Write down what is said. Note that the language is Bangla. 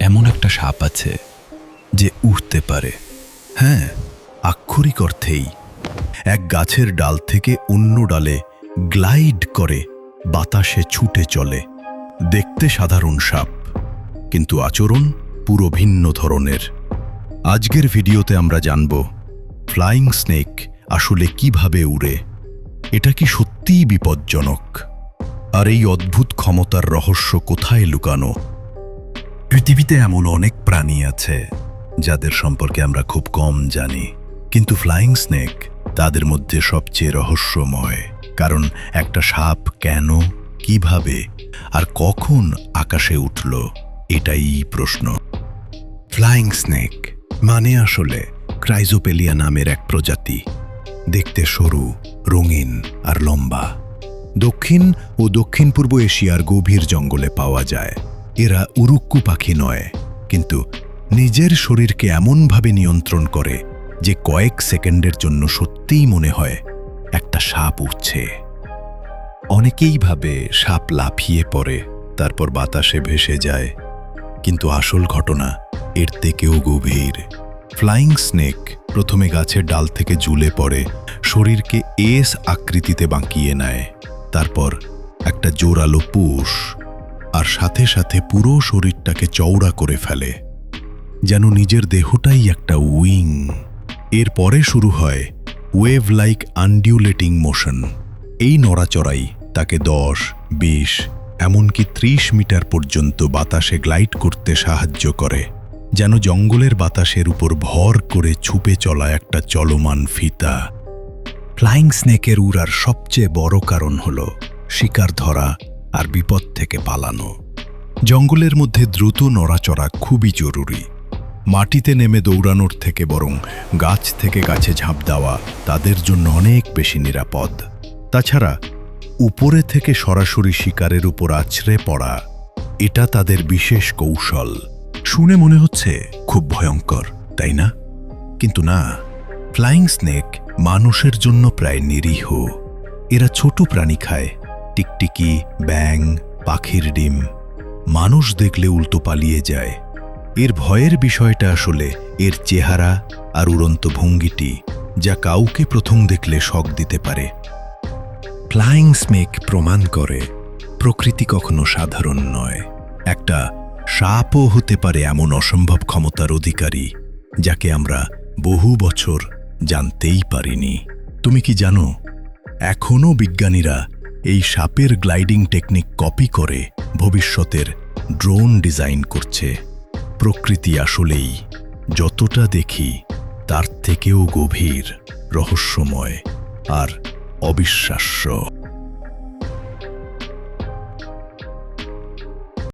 এমন একটা সাপ আছে যে উঠতে পারে। হ্যাঁ আক্ষরিক অর্থেই। এক গাছের ডাল থেকে অন্য ডালে গ্লাইড করে বাতাসে ছুটে চলে। দেখতে সাধারণ সাপ, কিন্তু আচরণ পুরো ভিন্ন ধরনের। আজকের ভিডিওতে আমরা জানব, ফ্লাইং স্নেক আসলে কীভাবে উড়ে? এটা কি সত্যিই বিপজ্জনক? আর এই অদ্ভুত ক্ষমতার রহস্য কোথায় লুকানো? পৃথিবীতে এমন অনেক প্রাণী আছে, যাদের সম্পর্কে আমরা খুব কম জানি। কিন্তু ফ্লাইং স্নেক তাদের মধ্যে সবচেয়ে রহস্যময়, কারণ একটা সাপ কেন, কীভাবে, আর কখন আকাশে উঠল, এটাই প্রশ্ন। ফ্লাইং স্নেক মানে আসলে ক্রাইজোপেলিয়া নামের এক প্রজাতি। দেখতে সরু, রঙিন আর লম্বা। দক্ষিণ ও দক্ষিণ পূর্ব এশিয়ার গভীর জঙ্গলে পাওয়া যায়। এরা উরুক্কু পাখি নয়, কিন্তু নিজের শরীরকে এমনভাবে নিয়ন্ত্রণ করে যে কয়েক সেকেন্ডের জন্য সত্যিই মনে হয় একটা সাপ উঠছে অনেকেই ভাবে সাপ লাফিয়ে পড়ে, তারপর বাতাসে ভেসে যায়, কিন্তু আসল ঘটনা এর থেকেও গভীর। ফ্লাইং স্নেক প্রথমে গাছের ডাল থেকে ঝুলে পড়ে, শরীরকে এস আকৃতিতে বাঁকিয়ে নেয়, তারপর একটা জোরালো পুশ আর সাথে সাথে পুরো শরীরটাকে চওড়া করে ফেলে, যেন নিজের দেহটাই একটা উইং। এর পরে শুরু হয় ওয়েভ লাইক আনডিউলেটিং মোশন। এই নড়াচড়াই তাকে দশ, বিশ, এমনকি ত্রিশ মিটার পর্যন্ত বাতাসে গ্লাইড করতে সাহায্য করে, যেন জঙ্গলের বাতাসের উপর ভর করে ছুপে চলা একটা চলমান ফিতা। ফ্লাইং স্নেকের উড়ার সবচেয়ে বড় কারণ হল শিকার ধরা আর বিপদ থেকে পালানো। জঙ্গলের মধ্যে দ্রুত নড়াচড়া খুবই জরুরি। মাটিতে নেমে দৌড়ানোর থেকে বরং গাছ থেকে গাছে ঝাঁপ দেওয়া তাদের জন্য অনেক বেশি নিরাপদ। তাছাড়া, উপরে থেকে সরাসরি শিকারের উপর আছড়ে পড়া, এটা তাদের বিশেষ কৌশল। শুনে মনে হচ্ছে খুব ভয়ঙ্কর, তাই না? কিন্তু না, ফ্লাইং স্নেক মানুষের জন্য প্রায় নিরীহ। এরা ছোট প্রাণী খায় টিকটিকি ব্যাং পাখির ডিম। মানুষ দেখলে উল্টো পালিয়ে যায়। এর ভয়ের বিষয়টা আসলে এর চেহারা আর উড়ন্ত ভঙ্গিটি, যা কাউকে প্রথম দেখলে শক দিতে পারে। ফ্লাইং স্মেক প্রমাণ করে, প্রকৃতি কখনো সাধারণ নয়। একটা সাপও হতে পারে এমন অসম্ভব ক্ষমতার অধিকারী, যাকে আমরা বহু বছর জানতেই পারিনি। তুমি কি জানো এখনও বিজ্ঞানীরা এই সাপের গ্লাইডিং টেকনিক কপি করে ভবিষ্যতের ড্রোন ডিজাইন করছে। প্রকৃতি আসলেই যতটা দেখি, তার থেকেও গভীর, রহস্যময় আর অবিশ্বাস্য।